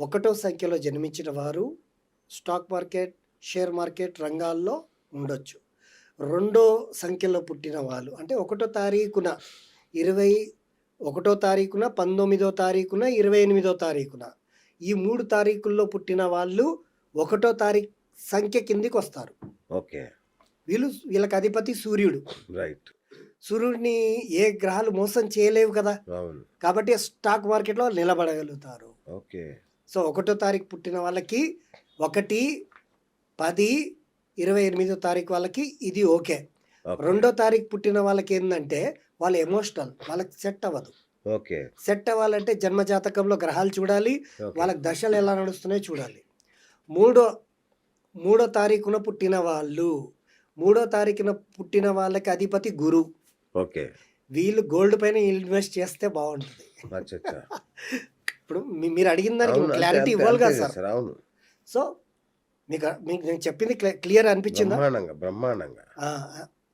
ఒకటో సంఖ్యలో జన్మించిన వారు స్టాక్ మార్కెట్ షేర్ మార్కెట్ రంగాల్లో ఉండొచ్చు. రెండో సంఖ్యలో పుట్టిన వాళ్ళు అంటే ఒకటో తారీఖున ఇరవై ఒకటో తారీఖున పంతొమ్మిదో తారీఖున ఇరవై ఎనిమిదో తారీఖున. ఈ మూడు తారీఖుల్లో పుట్టిన వాళ్ళు ఒకటో తారీఖు సంఖ్య కిందికి వస్తారు. ఓకే. వీళ్ళు వీళ్ళకి అధిపతి సూర్యుడు. రైట్. సూర్యుడిని ఏ గ్రహాలు మోసం చేయలేవు కదా. కాబట్టి స్టాక్ మార్కెట్లో నిలబడగలుగుతారు. ఓకే. సో ఒకటో తారీఖు పుట్టిన వాళ్ళకి ఒకటి పది ఇరవై ఎనిమిదో తారీఖు వాళ్ళకి ఇది ఓకే. రెండో తారీఖు పుట్టిన వాళ్ళకి ఏంటంటే వాళ్ళు ఎమోషనల్ వాళ్ళకి సెట్ అవ్వదు. ఓకే. సెట్ అవ్వాలంటే జన్మ జాతకంలో గ్రహాలు చూడాలి. వాళ్ళకి దశలు ఎలా నడుస్తున్నాయో చూడాలి. మూడో మూడో తారీఖున పుట్టిన వాళ్ళు మూడో తారీఖున పుట్టిన వాళ్ళకి అధిపతి గురు. ఓకే. వీళ్ళు గోల్డ్ పైన ఇన్వెస్ట్ చేస్తే బాగుంటుంది. ఇప్పుడు మీరు అడిగిన దానికి క్లారిటీ ఇవ్వాలి కదా సార్. అవును. సో మీకు మీకు నేను చెప్పింది క్లియర్ అనిపించిందా? బ్రహ్మాండంగా బ్రహ్మాండంగా.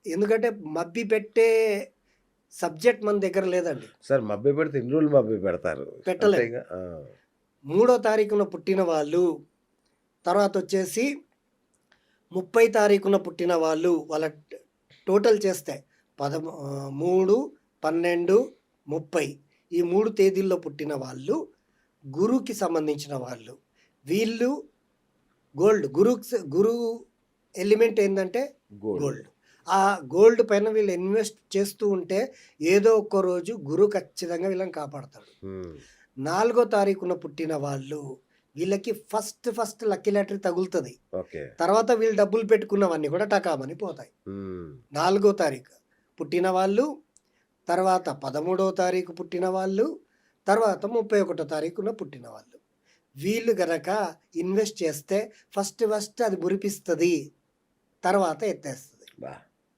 ఎందుకంటే మబ్బి పెట్టే సబ్జెక్ట్ మన దగ్గర లేదండి. సార్ మభ్య పెడితే ఇన్ని రోజులు మభ్య పెడతారు. పెట్టలేం. అంతేగా? ఆ, మూడో తారీఖున పుట్టిన వాళ్ళు తర్వాత వచ్చేసి ముప్పై తారీఖున పుట్టిన వాళ్ళు వాళ్ళ టోటల్ చేస్తే పదమూ మూడు పన్నెండు ముప్పై. ఈ మూడు తేదీల్లో పుట్టిన వాళ్ళు గురువుకి సంబంధించిన వాళ్ళు. వీళ్ళు గోల్డ్. గురు గురు ఎలిమెంట్ ఏంటంటే గోల్డ్. ఆ గోల్డ్ పైన వీళ్ళు ఇన్వెస్ట్ చేస్తూ ఉంటే ఏదో ఒక్క రోజు గురు ఖచ్చితంగా వీళ్ళని కాపాడతాడు. నాలుగో తారీఖున పుట్టిన వాళ్ళు వీళ్ళకి ఫస్ట్ ఫస్ట్ లక్కీ లాటరీ తగులుతుంది. తర్వాత వీళ్ళు డబ్బులు పెట్టుకున్నవన్నీ కూడా టకామని పోతాయి. నాలుగో తారీఖు పుట్టిన వాళ్ళు తర్వాత పదమూడో తారీఖు పుట్టిన వాళ్ళు తర్వాత ముప్పై ఒకటో తారీఖున పుట్టిన వాళ్ళు వీళ్ళు గనక ఇన్వెస్ట్ చేస్తే ఫస్ట్ ఫస్ట్ అది మురిపిస్తుంది తర్వాత ఎత్తేస్తుంది.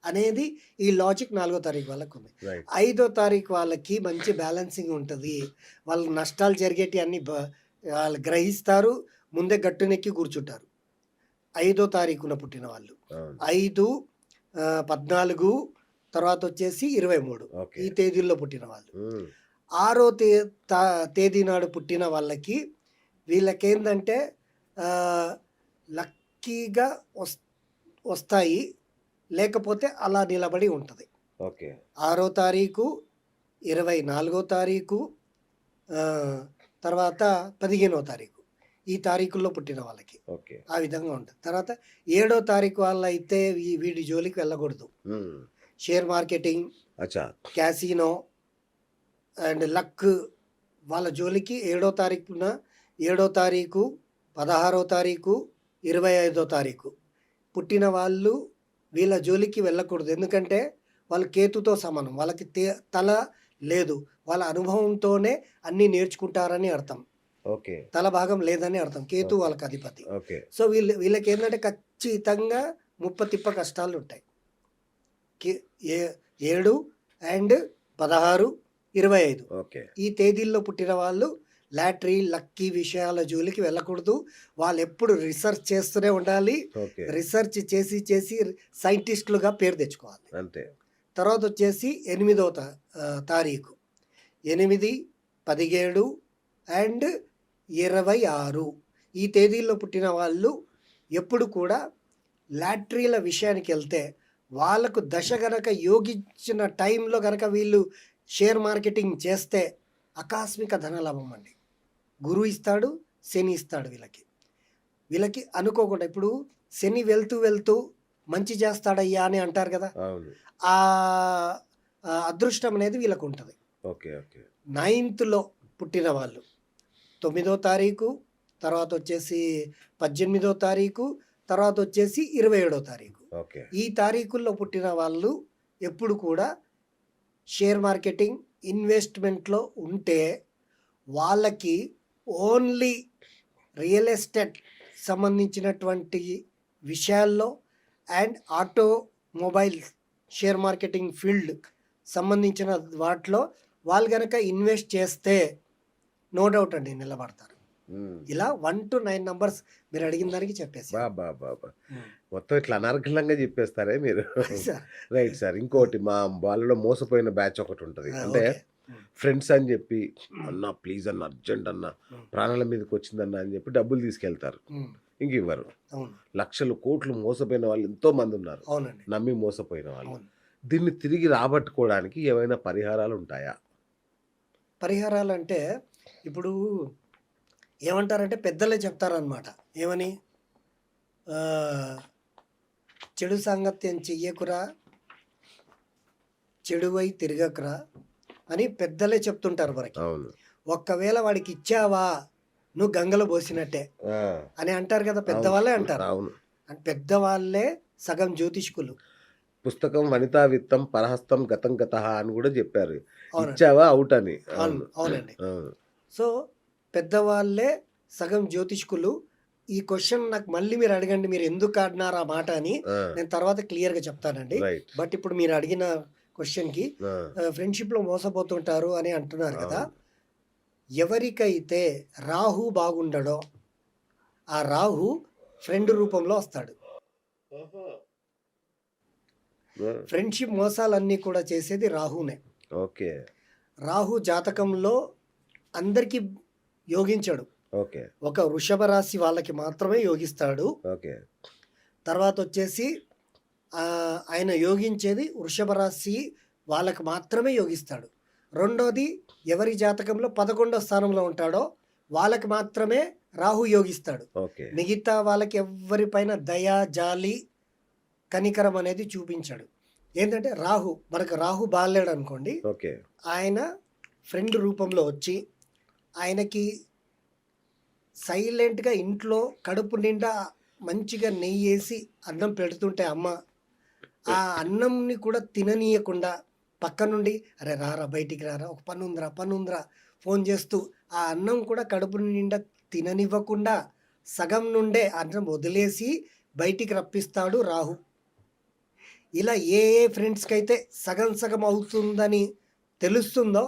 అనేది ఈ లాజిక్ నాలుగో తారీఖు వాళ్ళకు ఉంది. ఐదో తారీఖు వాళ్ళకి మంచి బ్యాలెన్సింగ్ ఉంటుంది. వాళ్ళ నష్టాలు జరిగేటి అన్ని వాళ్ళు గ్రహిస్తారు ముందే గట్టునెక్కి కూర్చుంటారు. ఐదో తారీఖున పుట్టిన వాళ్ళు ఐదు పద్నాలుగు తర్వాత వచ్చేసి ఇరవై మూడు. ఈ తేదీల్లో పుట్టిన వాళ్ళు ఆరో తే తా- తేదీ నాడు పుట్టిన వాళ్ళకి వీళ్ళకేందంటే లక్కీగా వస్ వస్తాయి లేకపోతే అలా నిలబడి ఉంటుంది. ఓకే. ఆరో తారీఖు ఇరవై నాలుగో తారీఖు తర్వాత పదిహేనో తారీఖు ఈ తారీఖుల్లో పుట్టిన వాళ్ళకి. ఓకే. ఆ విధంగా ఉంటుంది. తర్వాత ఏడో తారీఖు వాళ్ళు అయితే ఈ- వీడి జోలికి వెళ్ళకూడదు. Share marketing casino and luck వాళ్ళ జోలికి ఏడో తారీఖున ఏడో తారీఖు పదహారో తారీఖు ఇరవై ఐదో తారీఖు. పుట్టిన వాళ్ళు వీళ్ళ జోలికి వెళ్ళకూడదు. ఎందుకంటే వాళ్ళు కేతుతో సమానం. వాళ్ళకి తే తల లేదు. వాళ్ళ అనుభవంతోనే అన్నీ నేర్చుకుంటారని అర్థం. ఓకే. తల భాగం లేదని అర్థం. కేతు వాళ్ళకి అధిపతి. ఓకే. సో వీళ్ళు వీళ్ళకి ఏంటంటే ఖచ్చితంగా ముప్ప తిప్ప కష్టాలు ఉంటాయి. ఏడు అండ్ పదహారు ఇరవై ఐదు. ఓకే. ఈ తేదీల్లో పుట్టిన వాళ్ళు లాటరీ లక్కీ విషయాల జోలికి వెళ్ళకూడదు. వాళ్ళు ఎప్పుడు రీసెర్చ్ చేస్తూనే ఉండాలి. రీసెర్చ్ చేసి చేసి సైంటిస్టులుగా పేరు తెచ్చుకోవాలి. అంతే. తర్వాత వచ్చేసి ఎనిమిదో తా ఆ, తారీఖు. ఎనిమిది పదిహేడు అండ్ ఇరవై ఆరు. ఈ తేదీల్లో పుట్టిన వాళ్ళు ఎప్పుడు కూడా లాటరీల విషయానికి వెళ్తే వాళ్ళకు దశ గనక యోగించిన టైంలో గనక వీళ్ళు షేర్ మార్కెటింగ్ చేస్తే ఆకస్మిక ధనలాభం అండి. గురువు ఇస్తాడు శని ఇస్తాడు వీళ్ళకి. వీళ్ళకి అనుకోకుండా ఇప్పుడు శని వెళ్తూ వెళ్తూ మంచి చేస్తాడయ్యా అని అంటారు కదా ఆ అదృష్టం అనేది వీళ్ళకు ఉంటుంది. Okay okay. నైన్త్లో పుట్టిన వాళ్ళు. తొమ్మిదో తారీఖు తర్వాత వచ్చేసి పద్దెనిమిదో తారీఖు తర్వాత వచ్చేసి ఇరవై ఏడో తారీఖు. ఓకే. ఈ తారీఖుల్లో పుట్టిన వాళ్ళు ఎప్పుడు కూడా షేర్ మార్కెటింగ్ ఇన్వెస్ట్మెంట్లో ఉంటే వాళ్ళకి ఓన్లీ రియల్ ఎస్టేట్ సంబంధించినటువంటి విషయాల్లో and automobile share marketing field సంబంధించిన వాటిలో వాళ్ళు కనుక ఇన్వెస్ట్ చేస్తే నో డౌట్ అండి నిలబడతారు. ఇలా వన్ టు నైన్ నంబర్స్ మీరు అడిగిన దానికి చెప్పేసి. బా బా బా బా. మొత్తం ఇట్లా అనర్గళంగా చెప్పేస్తారే మీరు? Right sir. ఇంకోటి మా వాళ్ళలో మోసపోయిన బ్యాచ్ ఒకటి ఉంటుంది. అంటే. ఫ్రెండ్స్ అని చెప్పి అన్న ప్లీజ్ అన్న అర్జెంట్ అన్న. ప్రాణాల మీదకి వచ్చిందన్న అని చెప్పి డబ్బులు తీసుకెళ్తారు. ఇంక ఇవ్వరు. లక్షలు కోట్లు మోసపోయిన వాళ్ళు ఎంతో మంది ఉన్నారు. అవునండి. నమ్మి మోసపోయిన వాళ్ళు. దీన్ని తిరిగి రాబట్టుకోవడానికి ఏమైనా పరిహారాలు ఉంటాయా? పరిహారాలు అంటే ఇప్పుడు ఏమంటారంటే పెద్దలే చెప్తారనమాట ఏమని? చెడు సాంగత్యం చెయ్యకురా చెడువై తిరగకురా అని పెద్దలే చెప్తుంటారు మనకి. అవును. ఒక్కవేళ వాడికి ఇచ్చావా నువ్వు గంగలో పోసినట్టే అని అంటారు కదా పెద్దవాళ్ళే అంటారు. అవును. అంటే పెద్దవాళ్ళే సగం జ్యోతిష్కులు. పుస్తకం వనితా విత్తం పరహస్తం గతం గత అని కూడా చెప్పారు. ఇచ్చావా అవుట్ అని? అవును అవును. అవునండి. అవును. సో పెద్దవాళ్ళే సగం జ్యోతిష్కులు. ఈ క్వశ్చన్ నాకు మళ్ళీ మీరు అడగండి మీరు ఎందుకు ఆడినారు ఆ మాట అని నేను తర్వాత క్లియర్గా చెప్తానండి. రైట్ బట్ ఇప్పుడు మీరు అడిగిన క్వశ్చన్కి ఆ, ఫ్రెండ్షిప్లో మోసపోతుంటారు అని అంటున్నారు కదా. ఎవరికైతే రాహు బాగుండడో ఆ రాహు ఫ్రెండ్ రూపంలో వస్తాడు. ఫ్రెండ్షిప్ మోసాలన్నీ కూడా చేసేది రాహునే. ఓకే. రాహు జాతకంలో అందరికీ యోగించాడు. ఓకే. ఒక వృషభ రాశి వాళ్ళకి మాత్రమే యోగిస్తాడు. ఓకే. తర్వాత వచ్చేసి ఆయన యోగించేది వృషభ రాశి వాళ్ళకి మాత్రమే యోగిస్తాడు. రెండోది ఎవరి జాతకంలో పదకొండో స్థానంలో ఉంటాడో వాళ్ళకి మాత్రమే రాహు యోగిస్తాడు. మిగతా వాళ్ళకి ఎవరిపైన దయ జాలి కనికరం అనేది చూపించాడు. ఏంటంటే రాహు మనకు రాహు బాగాలేడు అనుకోండి ఆయన ఫ్రెండ్ రూపంలో వచ్చి ఆయనకి సైలెంట్గా ఇంట్లో కడుపు నిండా మంచిగా నెయ్యి వేసి అన్నం పెడుతుంటే అమ్మ ఆ అన్నంని కూడా తిననీయకుండా పక్క నుండి అరే రారా బయటికి రారా ఒక పని ఉందిరా పని ఉందిరా ఫోన్ చేస్తూ ఆ అన్నం కూడా కడుపు నిండా తిననివ్వకుండా సగం నుండే అన్నం వదిలేసి బయటికి రప్పిస్తాడు రాహు. ఇలా ఏ ఏ ఫ్రెండ్స్కి అయితే సగం సగం అవుతుందని తెలుస్తుందో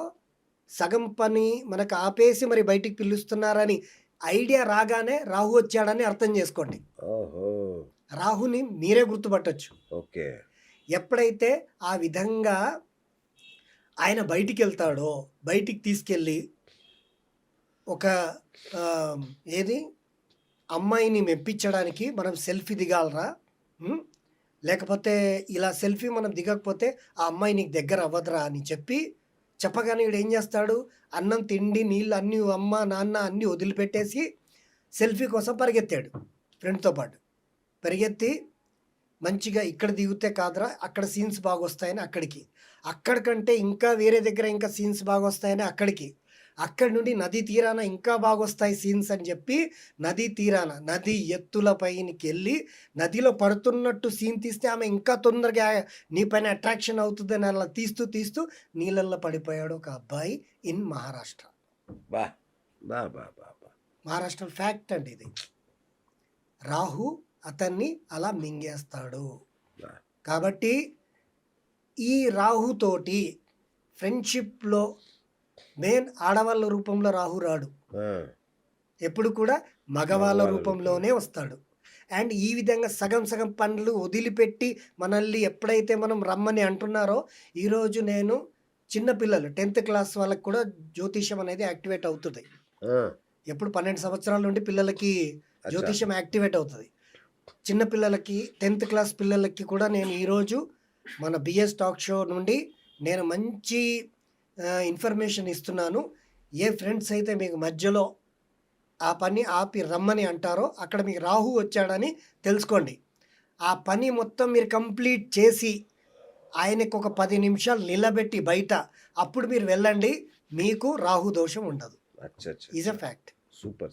సగం పని మనకు ఆపేసి మరి బయటికి పిలుస్తున్నారని ఐడియా రాగానే రాహు వచ్చాడని అర్థం చేసుకోండి. రాహుని మీరే గుర్తుపట్టచ్చు. ఓకే. ఎప్పుడైతే ఆ విధంగా ఆయన బయటికి వెళ్తాడో బయటికి తీసుకెళ్ళి ఒక ఏది? అమ్మాయిని మెప్పించడానికి మనం సెల్ఫీ దిగాలరా? లేకపోతే ఇలా సెల్ఫీ మనం దిగకపోతే ఆ అమ్మాయి నీకు దగ్గర అవ్వదురా అని చెప్పి చెప్పగానే వీడు ఏం చేస్తాడు? అన్నం తిండి నీళ్ళు అన్నీ అమ్మ నాన్న అన్నీ వదిలిపెట్టేసి సెల్ఫీ కోసం పరిగెత్తాడు ఫ్రెండ్తో పాటు. పరిగెత్తి మంచిగా ఇక్కడ దిగితే కాదురా అక్కడ సీన్స్ బాగా వస్తాయని అక్కడికి. అక్కడికంటే ఇంకా వేరే దగ్గర ఇంకా సీన్స్ బాగా వస్తాయని అక్కడికి. అక్కడి నుండి నది తీరాన ఇంకా బాగా వస్తాయి సీన్స్ అని చెప్పి నది తీరాన నది ఎత్తుల పైనకి వెళ్ళి నదిలో పడుతున్నట్టు సీన్ తీస్తే ఆమె ఇంకా తొందరగా నీ పైన అట్రాక్షన్ అవుతుందని అలా తీస్తూ తీస్తూ నీళ్ళల్లో పడిపోయాడు ఒక అబ్బాయి ఇన్ మహారాష్ట్ర. బా. బా బా బా మహారాష్ట్ర ఫ్యాక్ట్ అండి ఇది. రాహు అతన్ని అలా మింగేస్తాడు. కాబట్టి ఈ రాహుతోటి ఫ్రెండ్షిప్లో మెయిన్ ఆడవాళ్ళ రూపంలో రాహు రాడు. ఎప్పుడు కూడా మగవాళ్ళ రూపంలోనే వస్తాడు. అండ్ ఈ విధంగా సగం సగం పనులు వదిలిపెట్టి మనల్ని ఎప్పుడైతే మనం రమ్మని అంటున్నారో ఈరోజు నేను చిన్నపిల్లలు టెన్త్ క్లాస్ వాళ్ళకి కూడా జ్యోతిష్యం అనేది యాక్టివేట్ అవుతుంది. ఎప్పుడు పన్నెండు సంవత్సరాల నుండి పిల్లలకి అచ్చా. జ్యోతిష్యం యాక్టివేట్ అవుతుంది. చిన్న పిల్లలకి టెన్త్ క్లాస్ పిల్లలకి కూడా నేను ఈరోజు మన బిఎస్ టాక్ షో నుండి నేను మంచి ఇన్ఫర్మేషన్ ఇస్తున్నాను. ఏ ఫ్రెండ్స్ అయితే మీకు మధ్యలో ఆ పని ఆపి రమ్మని అంటారో అక్కడ మీకు రాహు వచ్చాడని తెలుసుకోండి. ఆ పని మొత్తం మీరు కంప్లీట్ చేసి ఆయనకు ఒక పది నిమిషాలు నిలబెట్టి బయట అప్పుడు మీరు వెళ్ళండి. మీకు రాహు దోషం ఉండదు. Is a fact super